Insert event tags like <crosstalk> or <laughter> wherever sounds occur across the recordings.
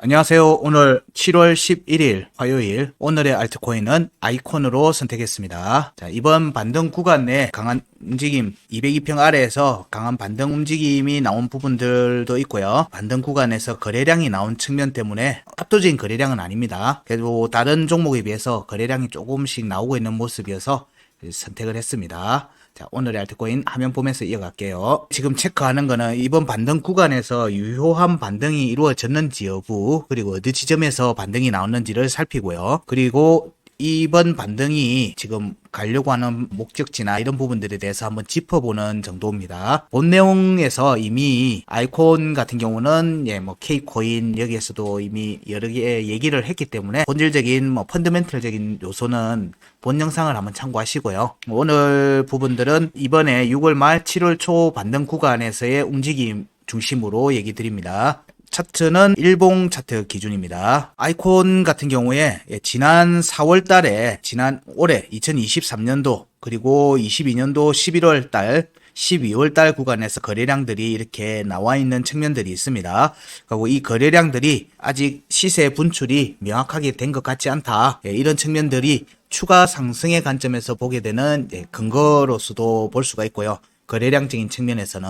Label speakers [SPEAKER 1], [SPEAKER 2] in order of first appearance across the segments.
[SPEAKER 1] 안녕하세요. 오늘 7월 11일 화요일 오늘의 알트코인은 아이콘으로 선택했습니다. 자, 이번 반등 구간 내 강한 움직임 202평 아래에서 강한 반등 움직임이 나온 부분들도 있고요. 반등 구간에서 거래량이 나온 측면 때문에 압도적인 거래량은 아닙니다. 그래도 다른 종목에 비해서 거래량이 조금씩 나오고 있는 모습이어서 선택을 했습니다. 자, 오늘의 알트코인 화면 보면서 이어갈게요. 지금 체크하는 거는 이번 반등 구간에서 유효한 반등이 이루어졌는지 여부, 그리고 어느 지점에서 반등이 나왔는지를 살피고요. 그리고 이번 반등이 지금 가려고 하는 목적지나 이런 부분들에 대해서 한번 짚어보는 정도입니다. 본 내용에서 이미 아이콘 같은 경우는 예, 뭐 K코인 여기에서도 이미 여러 개 얘기를 했기 때문에 본질적인 뭐 펀더멘털적인 요소는 본 영상을 한번 참고하시고요. 오늘 부분들은 이번에 6월 말 7월 초 반등 구간에서의 움직임 중심으로 얘기 드립니다. 차트는 일봉 차트 기준입니다. 아이콘 같은 경우에 예, 지난 4월 달에 지난 올해 2023년도 그리고 22년도 11월 달 12월 달 구간에서 거래량들이 이렇게 나와 있는 측면들이 있습니다. 그리고 이 거래량들이 아직 시세 분출이 명확하게 된 것 같지 않다. 예, 이런 측면들이 추가 상승의 관점에서 보게 되는 예, 근거로서도 볼 수가 있고요. 거래량적인 측면에서는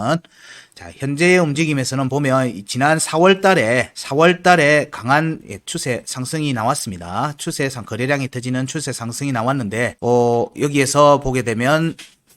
[SPEAKER 1] 자 현재의 움직임에서는 보면 이 지난 4월 달에 4월 달에 강한 예, 추세 상승이 나왔습니다. 추세상 거래량이 터지는 추세 상승이 나왔는데 어 여기에서 보게 되면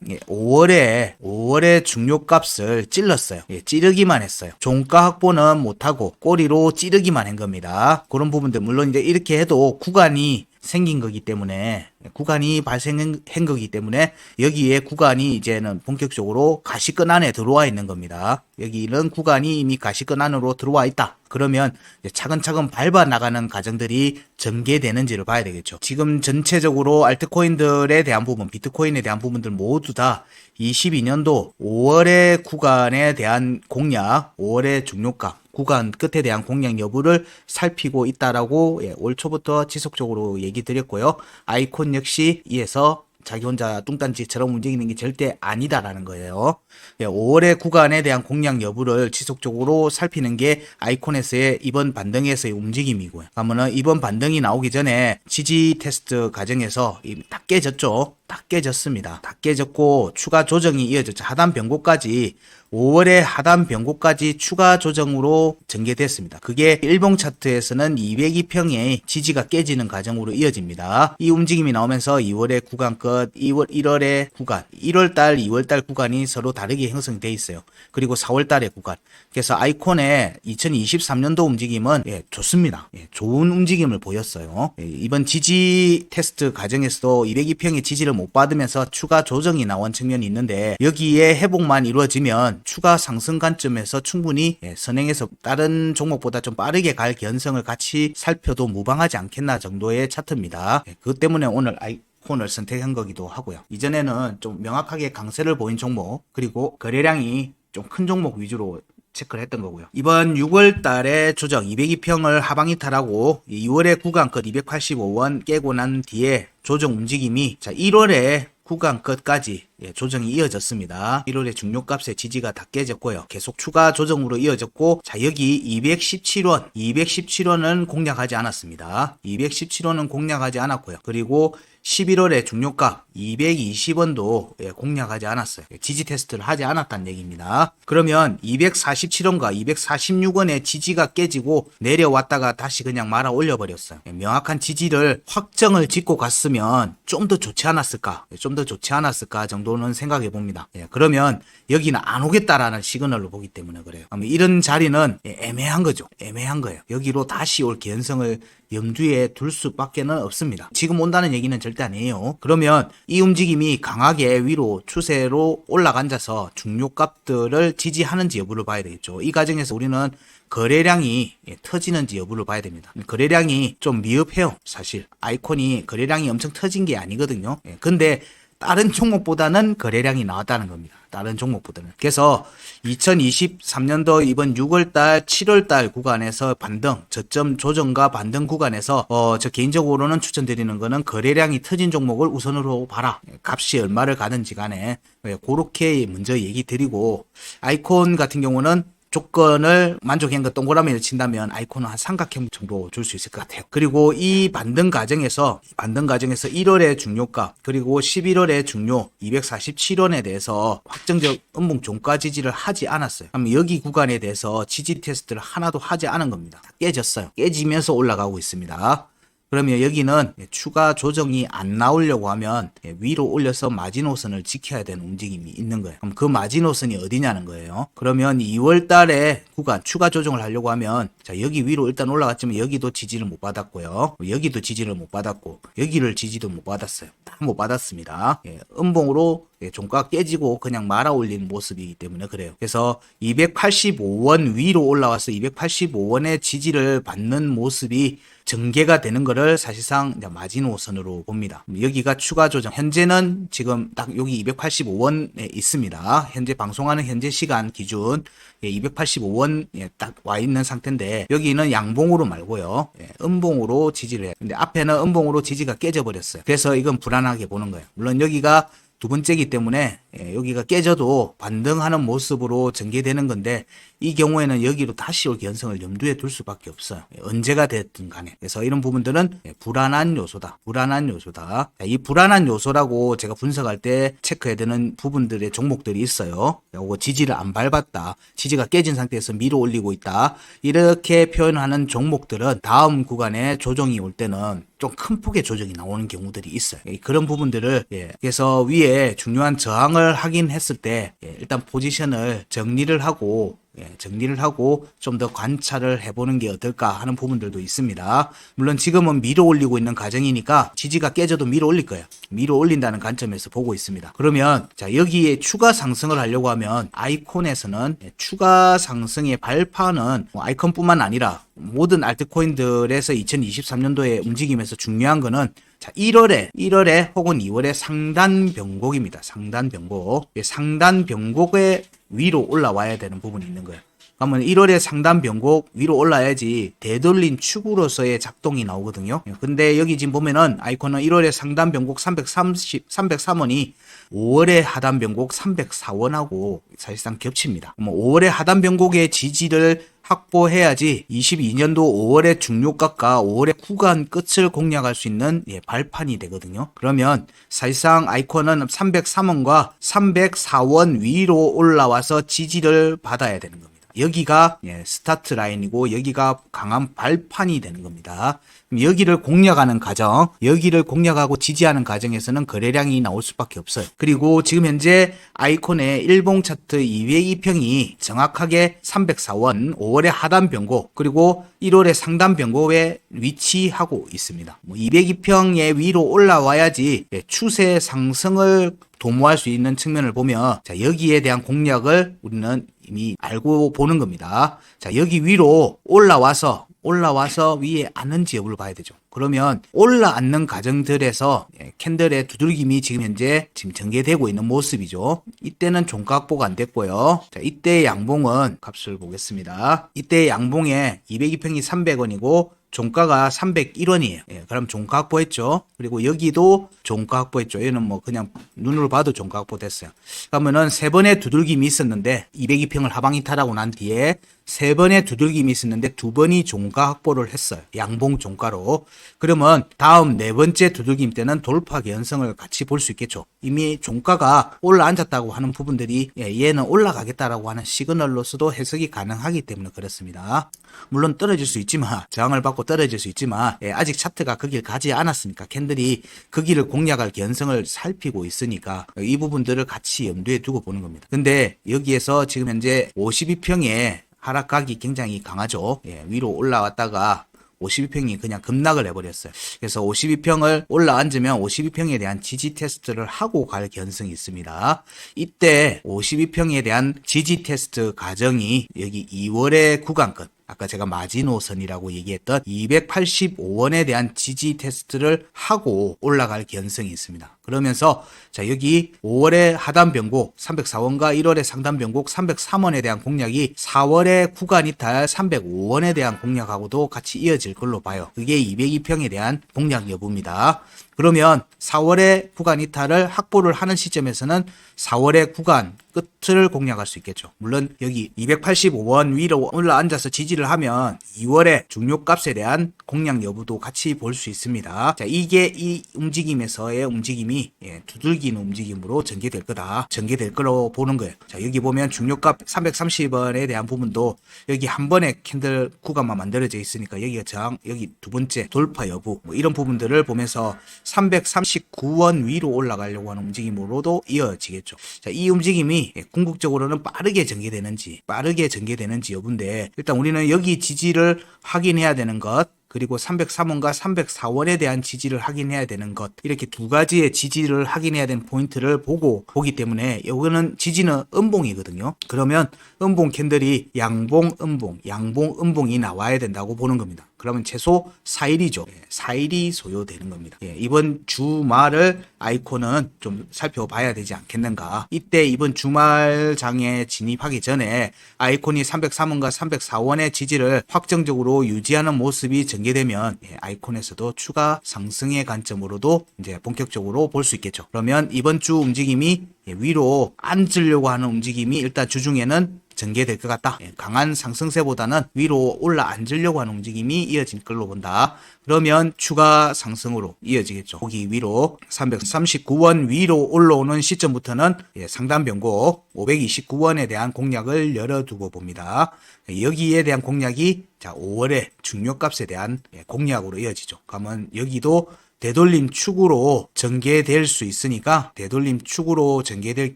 [SPEAKER 1] 예, 5월에 5월에 중요값을 찔렀어요. 예, 찌르기만 했어요. 종가 확보는 못하고 꼬리로 찌르기만 한 겁니다. 그런 부분들 물론 이제 이렇게 해도 구간이 생긴 거기 때문에 구간이 발생한 거기 때문에 여기에 구간이 이제는 본격적으로 가시권 안에 들어와 있는 겁니다. 여기는 구간이 이미 가시권 안으로 들어와 있다. 그러면 차근차근 밟아 나가는 과정들이 전개되는지를 봐야 되겠죠. 지금 전체적으로 알트코인들에 대한 부분, 비트코인에 대한 부분들 모두 다 22년도 5월의 구간에 대한 공략, 5월의 중요가, 구간 끝에 대한 공략 여부를 살피고 있다라고 예, 올 초부터 지속적으로 얘기 드렸고요. 아이콘 역시 이에서 자기 혼자 뚱딴지처럼 움직이는 게 절대 아니다라는 거예요. 예, 5월의 구간에 대한 공략 여부를 지속적으로 살피는 게 아이콘에서의 이번 반등에서의 움직임이고요. 그러면은 이번 반등이 나오기 전에 지지 테스트 과정에서 다 깨졌죠. 다 깨졌습니다. 다 깨졌고 추가 조정이 이어졌죠. 하단 변고까지 5월에 하단 변고까지 추가 조정으로 전개됐습니다. 그게 일봉 차트에서는 202평의 지지가 깨지는 과정으로 이어집니다. 이 움직임이 나오면서 2월의 구간 끝, 2월 1월의 구간, 1월 달, 2월 달 구간이 서로 다르게 형성돼 있어요. 그리고 4월 달의 구간. 그래서 아이콘의 2023년도 움직임은 예, 좋습니다. 예, 좋은 움직임을 보였어요. 예, 이번 지지 테스트 과정에서도 202평의 지지를 못 받으면서 추가 조정이 나온 측면이 있는데 여기에 회복만 이루어지면 추가 상승 관점에서 충분히 예, 선행해서 다른 종목보다 좀 빠르게 갈 견성을 같이 살펴도 무방하지 않겠나 정도의 차트입니다. 예, 그것 때문에 오늘 아이 콘을 선택한 거기도 하고요. 이전에는 좀 명확하게 강세를 보인 종목 그리고 거래량이 좀 큰 종목 위주로 체크를 했던 거고요. 이번 6월 달에 조정 202평을 하방 이탈하고 2월에 구간 끝 285원 깨고 난 뒤에 조정 움직임이 자 1월에 구간 끝까지 예, 조정이 이어졌습니다. 1월에 중요값의 지지가 다 깨졌고요. 계속 추가 조정으로 이어졌고 자 여기 217원 217원은 공략하지 않았습니다. 217원은 공략하지 않았고요. 그리고 11월에 중요가 220원도 예, 공략하지 않았어요. 예, 지지 테스트를 하지 않았다는 얘기입니다. 그러면 247원과 246원의 지지가 깨지고 내려왔다가 다시 그냥 말아 올려버렸어요. 예, 명확한 지지를 확정을 짓고 갔으면 좀 더 좋지 않았을까? 좀 더 좋지 않았을까 정도 는 생각해 봅니다. 예, 그러면 여기는 안 오겠다라는 시그널로 보기 때문에 그래요. 이런 자리는 예, 애매한 거죠. 애매한 거예요. 여기로 다시 올 개연성을 염두에 둘 수밖에는 없습니다. 지금 온다는 얘기는 절대 아니에요. 그러면 이 움직임이 강하게 위로 추세로 올라간자서 중요값들을 지지하는지 여부를 봐야 되겠죠. 이 과정에서 우리는 거래량이 예, 터지는지 여부를 봐야 됩니다. 거래량이 좀 미흡해요. 사실 아이콘이 거래량이 엄청 터진 게 아니거든요. 예, 근데 다른 종목보다는 거래량이 나왔다는 겁니다. 다른 종목보다는. 그래서 2023년도 이번 6월달, 7월달 구간에서 반등, 저점 조정과 반등 구간에서 어, 저 개인적으로는 추천드리는 거는 거래량이 터진 종목을 우선으로 봐라. 값이 얼마를 가든지 간에 예, 그렇게 먼저 얘기 드리고 아이콘 같은 경우는 조건을 만족한 거 동그라미를 친다면 아이콘은 한 삼각형 정도 줄 수 있을 것 같아요. 그리고 이 반등 과정에서 반등 과정에서 1월의 중요가 그리고 11월의 중요 247원에 대해서 확정적 음봉 종가 지지를 하지 않았어요. 그럼 여기 구간에 대해서 지지 테스트를 하나도 하지 않은 겁니다. 깨졌어요. 깨지면서 올라가고 있습니다. 그러면 여기는 추가 조정이 안 나오려고 하면 위로 올려서 마지노선을 지켜야 되는 움직임이 있는 거예요. 그럼 그 마지노선이 어디냐는 거예요. 그러면 2월 달에 구간 추가 조정을 하려고 하면 자 여기 위로 일단 올라갔지만 여기도 지지를 못 받았고요. 여기도 지지를 못 받았고 여기를 지지도 못 받았어요. 다 못 받았습니다. 예, 음봉으로 예, 종가 깨지고 그냥 말아 올리는 모습이기 때문에 그래요. 그래서 285원 위로 올라와서 285원의 지지를 받는 모습이 전개가 되는 거를 사실상 마지노선으로 봅니다. 여기가 추가 조정. 현재는 지금 딱 여기 285원에 있습니다. 현재 방송하는 현재 시간 기준 285원 딱 와 있는 상태인데 여기는 양봉으로 말고요. 예, 음봉으로 지지를 해요. 근데 앞에는 음봉으로 지지가 깨져 버렸어요. 그래서 이건 불안하게 보는 거예요. 물론 여기가 두 번째이기 때문에 예, 여기가 깨져도 반등하는 모습으로 전개되는 건데 이 경우에는 여기로 다시 올 개연성을 염두에 둘 수밖에 없어요. 예, 언제가 됐든 간에. 그래서 이런 부분들은 예, 불안한 요소다. 불안한 요소다. 자, 이 불안한 요소라고 제가 분석할 때 체크해야 되는 부분들의 종목들이 있어요. 요거 지지를 안 밟았다. 지지가 깨진 상태에서 밀어 올리고 있다. 이렇게 표현하는 종목들은 다음 구간에 조정이 올 때는 좀 큰 폭의 조정이 나오는 경우들이 있어요. 예, 그런 부분들을 예, 그래서 위에 중요한 저항을 확인했을 때 예, 일단 포지션을 정리를 하고 예, 정리를 하고 좀 더 관찰을 해보는 게 어떨까 하는 부분들도 있습니다. 물론 지금은 밀어 올리고 있는 과정이니까 지지가 깨져도 밀어 올릴 거예요. 밀어 올린다는 관점에서 보고 있습니다. 그러면 자 여기에 추가 상승을 하려고 하면 아이콘에서는 예, 추가 상승의 발판은 뭐 아이콘뿐만 아니라 모든 알트코인들에서 2023년도에 움직임에서 중요한 거는 자, 1월에, 1월에 혹은 2월에 상단 변곡입니다. 상단 변곡. 예, 상단 변곡의 위로 올라와야 되는 부분이 있는 거예요. 그러면 1월에 상단 변곡 위로 올라야지 되돌린 축으로서의 작동이 나오거든요. 예, 근데 여기 지금 보면은 아이콘은 1월에 상단 변곡 330, 303원이 5월에 하단 변곡 304원하고 사실상 겹칩니다. 뭐 5월에 하단 변곡의 지지를 확보해야지 22년도 5월의 중요값과 5월의 구간 끝을 공략할 수 있는 예, 발판이 되거든요. 그러면 사실상 아이콘은 303원과 304원 위로 올라와서 지지를 받아야 되는 겁니다. 여기가 예, 스타트 라인이고 여기가 강한 발판이 되는 겁니다. 여기를 공략하는 과정, 여기를 공략하고 지지하는 과정에서는 거래량이 나올 수밖에 없어요. 그리고 지금 현재 아이콘의 일봉 차트 202평이 정확하게 304원, 5월의 하단 변곡, 그리고 1월의 상단 변곡에 위치하고 있습니다. 뭐 202평의 위로 올라와야지 예, 추세 상승을 도모할 수 있는 측면을 보면 자 여기에 대한 공략을 우리는 이미 알고 보는 겁니다. 자 여기 위로 올라와서 올라와서 위에 앉는지 여부를 봐야 되죠. 그러면 올라앉는 과정들에서 예, 캔들의 두들김이 지금 현재 지금 전개되고 있는 모습이죠. 이때는 종가 확보가 안 됐고요. 자, 이때 양봉은 값을 보겠습니다. 이때 양봉에 202평이 300원이고 종가가 301원이에요. 예, 그럼 종가 확보했죠. 그리고 여기도 종가 확보했죠. 얘는 뭐 그냥 눈으로 봐도 종가 확보됐어요. 그러면은 세 번의 두들김이 있었는데 202평을 하방 이탈하고 난 뒤에 세 번의 두들김이 있었는데 두 번이 종가 확보를 했어요. 양봉 종가로. 그러면 다음 네 번째 두들김 때는 돌파 개연성을 같이 볼 수 있겠죠. 이미 종가가 올라앉았다고 하는 부분들이 예, 얘는 올라가겠다라고 하는 시그널로서도 해석이 가능하기 때문에 그렇습니다. 물론 떨어질 수 있지만 저항을 받고 떨어질 수 있지만 예, 아직 차트가 그 길 가지 않았으니까 캔들이 그 길을 공략할 개연성을 살피고 있으니까 이 부분들을 같이 염두에 두고 보는 겁니다. 근데 여기에서 지금 현재 52평에 하락각이 굉장히 강하죠. 예, 위로 올라왔다가 52평이 그냥 급락을 해버렸어요. 그래서 52평을 올라앉으면 52평에 대한 지지 테스트를 하고 갈 견성이 있습니다. 이때 52평에 대한 지지 테스트 과정이 여기 2월의 구간권 아까 제가 마지노선이라고 얘기했던 285원에 대한 지지 테스트를 하고 올라갈 개연성이 있습니다. 그러면서 자 여기 5월의 하단 변곡 304원과 1월의 상단 변곡 303원에 대한 공략이 4월의 구간 이탈 305원에 대한 공략하고도 같이 이어질 걸로 봐요. 그게 202평에 대한 공략 여부입니다. 그러면 4월에 구간 이탈을 확보를 하는 시점에서는 4월의 구간 끝을 공략할 수 있겠죠. 물론 여기 285원 위로 올라앉아서 지지를 하면 2월에 중요값에 대한 공략 여부도 같이 볼 수 있습니다. 자, 이게 이 움직임에서의 움직임이 예, 두들기는 움직임으로 전개될 거다. 전개될 거로 보는 거예요. 자, 여기 보면 중요값 330원에 대한 부분도 여기 한 번에 캔들 구간만 만들어져 있으니까 여기가 저항, 여기 두 번째 돌파 여부 뭐 이런 부분들을 보면서 339원 위로 올라가려고 하는 움직임으로도 이어지겠죠. 자, 이 움직임이 예, 궁극적으로는 빠르게 전개되는지 빠르게 전개되는지 여부인데 일단 우리는 여기 지지를 확인해야 되는 것 그리고 303원과 304원에 대한 지지를 확인해야 되는 것 이렇게 두 가지의 지지를 확인해야 되는 포인트를 보고 보기 때문에 이거는 지지는 음봉이거든요. 그러면 음봉 캔들이 양봉 음봉 양봉 음봉이 나와야 된다고 보는 겁니다. 그러면 최소 4일이죠. 4일이 소요되는 겁니다. 예, 이번 주말을 아이콘은 좀 살펴봐야 되지 않겠는가. 이때 이번 주말장에 진입하기 전에 아이콘이 303원과 304원의 지지를 확정적으로 유지하는 모습이 전개되면 예, 아이콘에서도 추가 상승의 관점으로도 이제 본격적으로 볼 수 있겠죠. 그러면 이번 주 움직임이 예, 위로 앉으려고 하는 움직임이 일단 주중에는 전개될 것 같다. 예, 강한 상승세보다는 위로 올라 앉으려고 하는 움직임이 이어질 걸로 본다. 그러면 추가 상승으로 이어지겠죠. 거기 위로 339원 위로 올라오는 시점부터는 예, 상단 변곡 529원에 대한 공략을 열어두고 봅니다. 예, 여기에 대한 공략이 자 5월의 중요값에 대한 예, 공략으로 이어지죠. 그러면 여기도 되돌림 축으로 전개될 수 있으니까 되돌림 축으로 전개될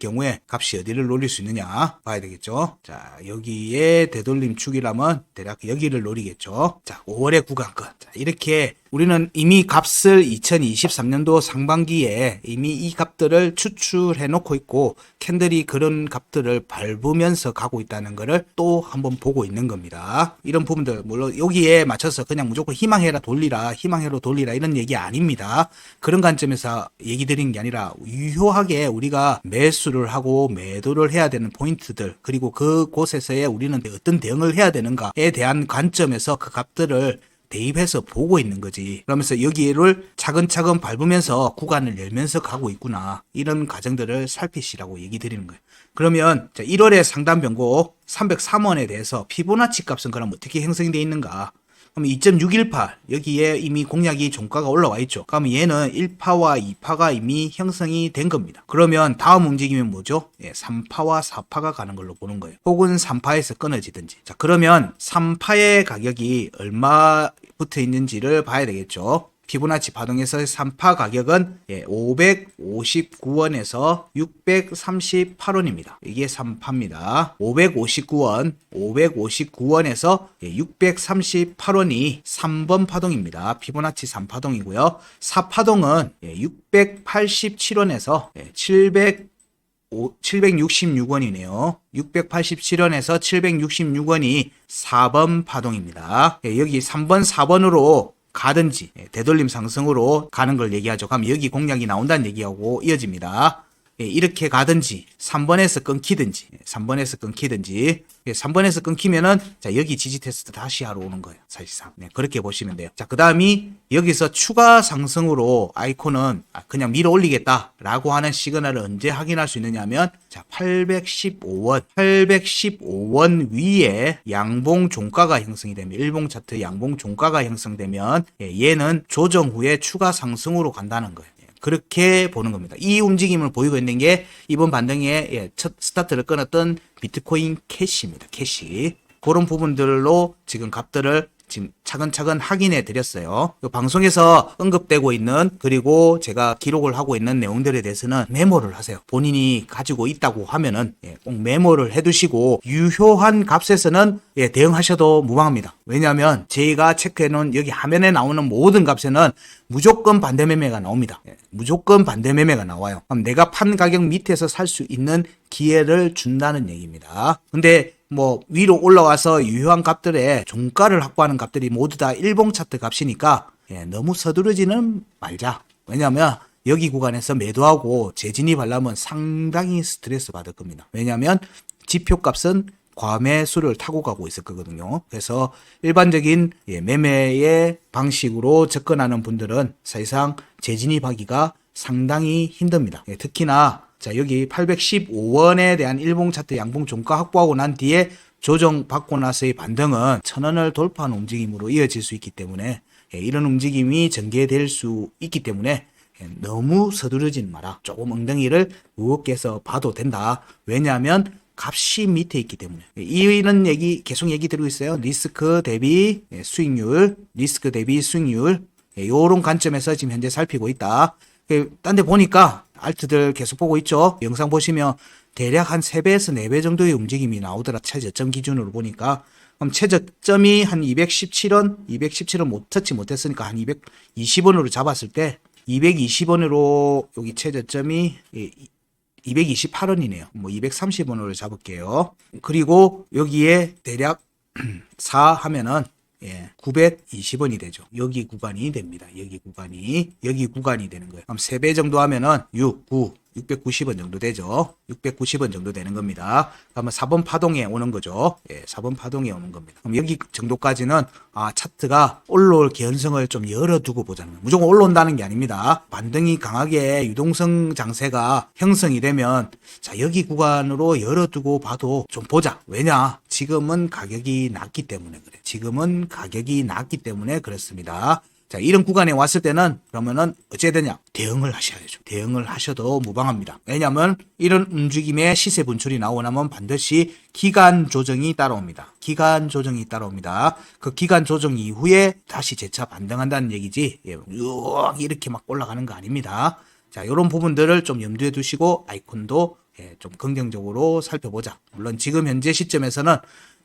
[SPEAKER 1] 경우에 값이 어디를 노릴 수 있느냐 봐야 되겠죠. 자 여기에 되돌림 축이라면 대략 여기를 노리겠죠. 자 5월의 구간권 자, 이렇게 우리는 이미 값을 2023년도 상반기에 이미 이 값들을 추출해 놓고 있고 캔들이 그런 값들을 밟으면서 가고 있다는 것을 또 한번 보고 있는 겁니다. 이런 부분들 물론 여기에 맞춰서 그냥 무조건 희망해라 돌리라 희망해로 돌리라 이런 얘기 아닙니다. 그런 관점에서 얘기 드리는 게 아니라 유효하게 우리가 매수를 하고 매도를 해야 되는 포인트들 그리고 그곳에서의 우리는 어떤 대응을 해야 되는가에 대한 관점에서 그 값들을 대입해서 보고 있는 거지. 그러면서 여기를 차근차근 밟으면서 구간을 열면서 가고 있구나. 이런 과정들을 살피시라고 얘기 드리는 거예요. 그러면 1월에 상단 변곡 303원에 대해서 피보나치 값은 그럼 어떻게 형성이 되어 있는가? 그럼 2.618 여기에 이미 공략이 종가가 올라와 있죠. 그러면 얘는 1파와 2파가 이미 형성이 된 겁니다. 그러면 다음 움직임이 뭐죠? 예, 3파와 4파가 가는 걸로 보는 거예요. 혹은 3파에서 끊어지든지. 자, 그러면 3파의 가격이 얼마 붙어 있는지를 봐야 되겠죠. 피보나치 파동에서 3파 가격은 559원에서 638원입니다. 이게 3파입니다. 559원, 559원에서 638원이 3번 파동입니다. 피보나치 3파동이고요. 4파동은 687원에서 700 766원이네요. 687원에서 766원이 4번 파동입니다. 여기 3번, 4번으로 가든지 예, 되돌림 상승으로 가는 걸 얘기하죠. 그럼 여기 공략이 나온다는 얘기하고 이어집니다. 예, 이렇게 가든지 3번에서 끊기든지 3번에서 끊기든지 3번에서 끊기면은 자 여기 지지 테스트 다시 하러 오는 거예요 사실상. 네, 그렇게 보시면 돼요. 자그 다음이 여기서 추가 상승으로 아이콘은 아, 그냥 밀어 올리겠다라고 하는 시그널을 언제 확인할 수 있느냐면 자 815원 815원 위에 양봉 종가가 형성이 되면 일봉 차트 양봉 종가가 형성되면 예, 얘는 조정 후에 추가 상승으로 간다는 거예요 그렇게 보는 겁니다. 이 움직임을 보이고 있는 게 이번 반등의 예, 첫 스타트를 끊었던 비트코인 캐시입니다. 캐시. 그런 부분들로 지금 값들을 지금 차근차근 확인해 드렸어요. 방송에서 언급되고 있는 그리고 제가 기록을 하고 있는 내용들에 대해서는 메모를 하세요. 본인이 가지고 있다고 하면은 예, 꼭 메모를 해두시고 유효한 값에서는 예, 대응하셔도 무방합니다. 왜냐하면 제가 체크해 놓은 여기 화면에 나오는 모든 값에는 무조건 반대 매매가 나옵니다. 예, 무조건 반대 매매가 나와요. 그럼 내가 판 가격 밑에서 살 수 있는 기회를 준다는 얘기입니다. 근데 뭐 위로 올라와서 유효한 값들의 종가를 확보하는 값들이 모두 다 일봉 차트 값이니까 예, 너무 서두르지는 말자. 왜냐하면 여기 구간에서 매도하고 재진입하려면 상당히 스트레스 받을 겁니다. 왜냐하면 지표 값은 과매수를 타고 가고 있을 거거든요. 그래서 일반적인 예, 매매의 방식으로 접근하는 분들은 사실상 재진입하기가 상당히 힘듭니다. 예, 특히나 자 여기 815원에 대한 일봉 차트 양봉 종가 확보하고 난 뒤에 조정 받고 나서의 반등은 천원을 돌파하는 움직임으로 이어질 수 있기 때문에 예, 이런 움직임이 전개될 수 있기 때문에 예, 너무 서두르진 마라. 조금 엉덩이를 무겁게 해서 봐도 된다. 왜냐하면 값이 밑에 있기 때문에. 예, 이런 얘기 계속 얘기 드리고 있어요. 리스크 대비 예, 수익률, 리스크 대비 수익률. 예, 요런 관점에서 지금 현재 살피고 있다. 딴 데 보니까 알트들 계속 보고 있죠. 영상 보시면 대략 한 3배에서 4배 정도의 움직임이 나오더라. 최저점 기준으로 보니까. 그럼 최저점이 한 217원, 217원 못 터치 못했으니까 한 220원으로 잡았을 때 220원으로 여기 최저점이 228원이네요. 뭐 230원으로 잡을게요. 그리고 여기에 대략 <clears throat> 4 하면은 예, 920원이 되죠. 여기 구간이 됩니다. 여기 구간이 여기 구간이 되는 거예요. 그럼 3배 정도 하면은 6, 9, 690원 정도 되죠. 690원 정도 되는 겁니다. 그러면 4번 파동에 오는 거죠. 예, 4번 파동에 오는 겁니다. 그럼 여기 정도까지는 아, 차트가 올라올 개연성을 좀 열어두고 보자는 거예요. 무조건 올라온다는 게 아닙니다. 반등이 강하게 유동성 장세가 형성이 되면 자, 여기 구간으로 열어두고 봐도 좀 보자. 왜냐? 지금은 가격이 낮기 때문에 그래. 지금은 가격이 낮기 때문에 그렇습니다. 자, 이런 구간에 왔을 때는 그러면은 어찌해야 되냐? 대응을 하셔야죠. 대응을 하셔도 무방합니다. 왜냐하면 이런 움직임의 시세 분출이 나오고 나면 반드시 기간 조정이 따라옵니다. 기간 조정이 따라옵니다. 그 기간 조정 이후에 다시 재차 반등한다는 얘기지. 예, 쭉 이렇게 막 올라가는 거 아닙니다. 자, 이런 부분들을 좀 염두에 두시고 아이콘도 예, 좀 긍정적으로 살펴보자. 물론 지금 현재 시점에서는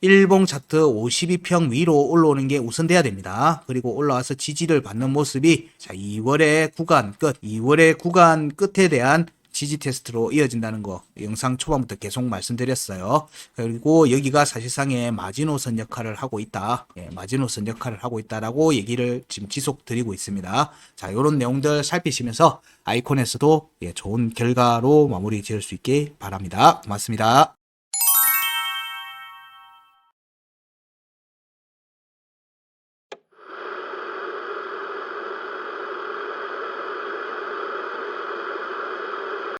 [SPEAKER 1] 일봉 차트 52평 위로 올라오는 게 우선돼야 됩니다. 그리고 올라와서 지지를 받는 모습이 자 2월의 구간 끝, 2월의 구간 끝에 대한 지지 테스트로 이어진다는 거 영상 초반부터 계속 말씀드렸어요. 그리고 여기가 사실상의 마지노선 역할을 하고 있다. 예, 마지노선 역할을 하고 있다라고 얘기를 지금 지속 드리고 있습니다. 자, 이런 내용들 살피시면서 아이콘에서도 예, 좋은 결과로 마무리 지을 수 있게 바랍니다. 고맙습니다.